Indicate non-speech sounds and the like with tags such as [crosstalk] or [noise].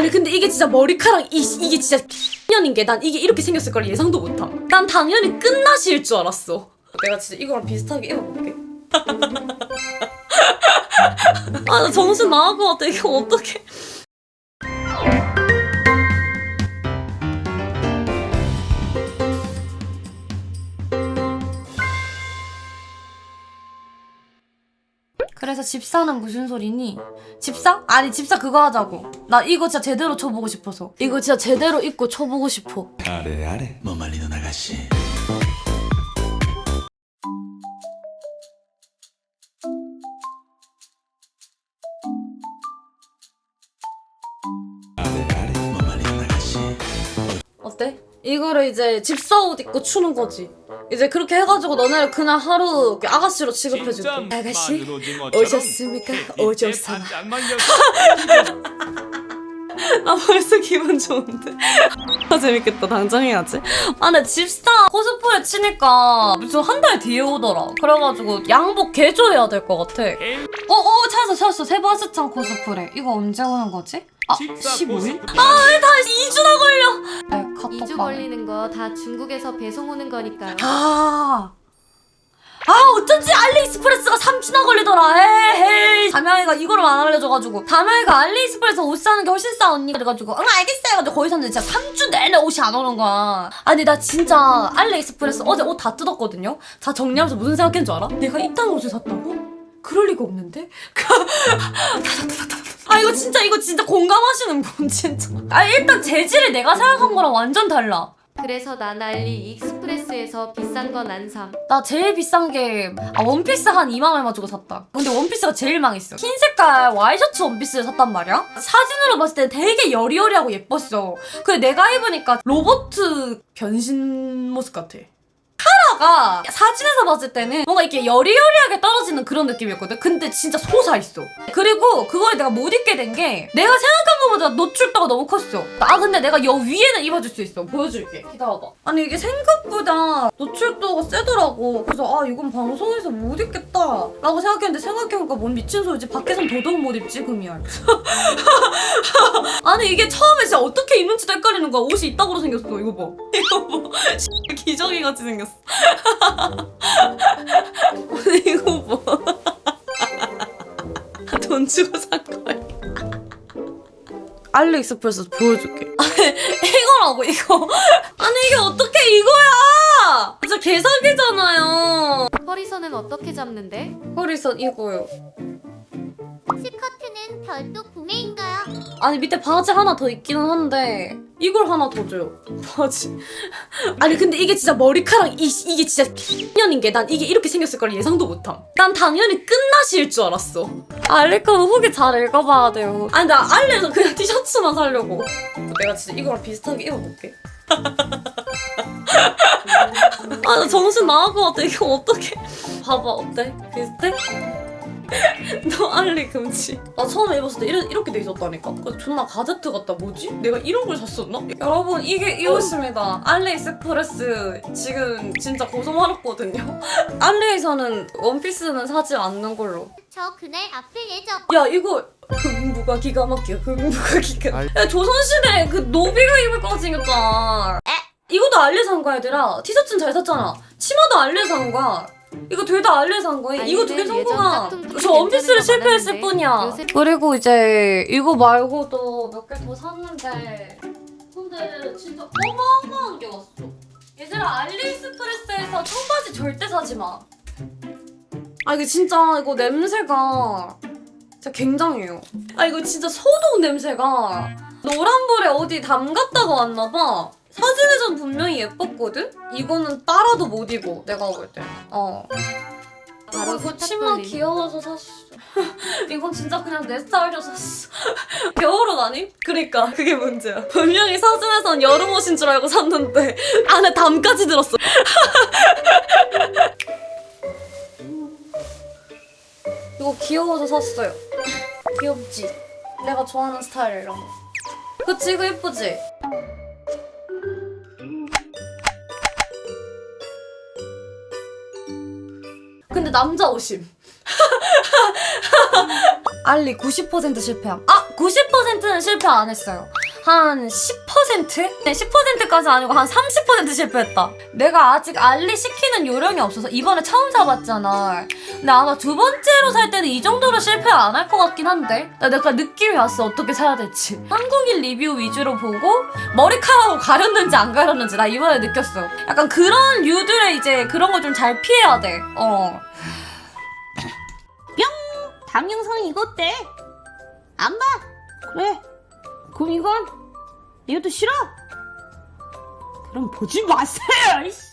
아니 근데 이게 진짜 머리카락 이, 이게 진짜 년인 게 난 이게 이렇게 생겼을 걸 예상도 못함. 난 당연히 끝나시일 줄 알았어. 내가 진짜 이거랑 비슷하게 입어볼게. [laughs] 아, 나 정신 나갈 것 같아. 이거 어떡해. 그래서 집사는 무슨 소리니? 집사? 아니 집사 그거 하자고. 나 이거 진짜 제대로 쳐보고 싶어서. 이거 진짜 제대로 입고 쳐보고 싶어. 아래 아래. 뭐 말리는 아가씨. 어때? 이거를 이제 집사 옷 입고 추는 거지. 이제 그렇게 해가지고 너네를 그날 하루 아가씨로 취급해줄게. 아가씨 오셨습니까? 오조사마. [laughs] 아 벌써 기분 좋은데. 아 재밌겠다. 당장 해야지. 아 근데 집사 코스프레 치니까 무슨 한 달 뒤에 오더라. 그래가지고 양복 개조해야 될 것 같아. 어어 찾았어 찾았어 세바스찬 코스프레. 이거 언제 오는 거지? 아 15일? 아 왜 다 2주나 걸려? 아 카톡 2주 방에. 걸리는 거 다 중국에서 배송 오는 거니까요. 아. 아 어쩐지 알리익스프레스가 3주나 걸리더라 에헤이 담양이가 이거를 안 알려줘가지고 담양이가 알리익스프레스 옷 사는 게 훨씬 싸 언니 그래가지고 응 알겠어 해가지고 거기 샀는데 진짜 3주 내내 옷이 안 오는 거야 아니 나 진짜 알리익스프레스 어제 옷 다 뜯었거든요 다 정리하면서 무슨 생각했는 줄 알아? 내가 이딴 옷을 샀다고? 그럴 리가 없는데? [laughs] 아 이거 진짜 이거 진짜 공감하시는 분 진짜 아 일단 재질이 내가 생각한 거랑 완전 달라 그래서 난 알리 익스프레스에서 비싼 건안 삼. 나 제일 비싼 게 아, 원피스 한 2만 얼마 주고 샀다. 근데 원피스가 제일 망했어. 흰 색깔 와이셔츠 원피스를 샀단 말이야. 사진으로 봤을 때 되게 여리여리하고 예뻤어. 근데 내가 입으니까 로버트 변신 모습 같아. 카라가 사진에서 봤을 때는 뭔가 이렇게 여리여리하게 떨어지는 그런 느낌이었거든. 근데 진짜 솟아있어. 그리고 그걸 내가 못 입게 된 게 내가 생각한 것보다 노출도가 너무 컸어. 아 근데 내가 여 위에는 입어줄 수 있어. 보여줄게. 기다려봐. 아니 이게 생각보다 노출도가 세더라고. 그래서 아 이건 방송에서 못 입겠다. 라고 생각했는데 생각해보니까 뭔 미친 소리지. 밖에선 더더욱 못 입지 금이야. [laughs] 아니 이게 처음에 진짜 어떻게 입는지도 헷갈리는 거야. 옷이 이따구로 생겼어. 이거 봐. [laughs] 이거 봐. 기저귀 같이 생겼어. [laughs] 아니 이거 봐. [laughs] 돈 주고 산 거야. 알리익스프레스 보여줄게. 이거라고 이거. 아니 이게 어떻게 이거야? 진짜 개사기잖아요. 허리선은 어떻게 잡는데? 허리선 이거요. 스커트는 별도 구매인가요? 아니 밑에 바지 하나 더 있기는 한데 이걸 하나 더 줘요. 바지. [laughs] 아니 근데 이게 진짜 머리카락 이, 이게 진짜 년인 게 난 이게 이렇게 생겼을 걸 예상도 못함. 난 당연히 끝나시일 줄 알았어. 알리카는 후기 잘 읽어봐야 돼요. 아니 나 알리에서 그냥 티셔츠만 사려고. 내가 진짜 이거랑 비슷하게 입어볼게. [laughs] 아나 정신 나갈 것 같아. 이거 어떡해. 봐봐 어때? 비슷해? 너 알리 금지. 나 처음에 입었을 때 이래, 이렇게 돼 있었다니까. 그래서 존나 가제트 같다. 뭐지? 내가 이런 걸 샀었나? 여러분 이게 이 옷입니다. 알리익스프레스 지금 진짜 고소말았거든요. [laughs] 알리에서는 원피스는 사지 않는 걸로. 저 그날 앞을 예정. 야 이거 흥부가 기가 막혀. 흥부가 기가. 야 조선시대 그 노비가 입을 거 생겼잖아. 이것도 알리 산 거야 얘들아. 티셔츠는 잘 샀잖아. 치마도 알리 산 거야. 이거 둘 다 알리 산 거야. 이거 두개 거야. 짝퉁 저 원피스를 실패했을 뿐이야. 요새- 그리고 이제 이거 말고도 몇 개 더 샀는데 근데 진짜 어마어마한 게 왔어. 얘들아 알리익스프레스에서 청바지 절대 사지 마. 아 이게 진짜 이거 냄새가 진짜 굉장해요. 아 이거 진짜 소독 냄새가 노란불에 어디 담갔다가 왔나 봐. 사진에선 분명히 예뻤거든? 이거는 따라도 못 입어 내가 볼 때. 어. 바로 이거 세탁 치마. 귀여워서 샀어. [laughs] 이건 진짜 그냥 내 스타일로 샀어. [laughs] 겨울옷 아님? 그니까 그게 문제야. [laughs] 분명히 사진에선 여름 옷인 줄 알고 샀는데 안에 담까지 들었어. 이거 귀여워서 샀어요. 귀엽지? 내가 좋아하는 스타일 이런 거. 그치 이거 예쁘지? 근데 남자 옷임. 알리 90% 실패함. 아 90%는 실패 안 했어요. 한 10%? 네, 10%까지 아니고 한 30% 실패했다. 내가 아직 알리 시키는 요령이 없어서 이번에 처음 사봤잖아. 근데 아마 두 번째로 살 때는 이 정도로 실패 안 할 것 같긴 한데. 나 약간 느낌이 왔어. 어떻게 사야 될지. 한국인 리뷰 위주로 보고 머리카락으로 가렸는지 안 가렸는지 나 이번에 느꼈어. 약간 그런 류들의 이제 그런 걸 좀 잘 피해야 돼. 어. 다음 영상은 이거 어때? 안 봐? 그래. 그럼 이건 이것도 싫어? 그럼 보지 마세요.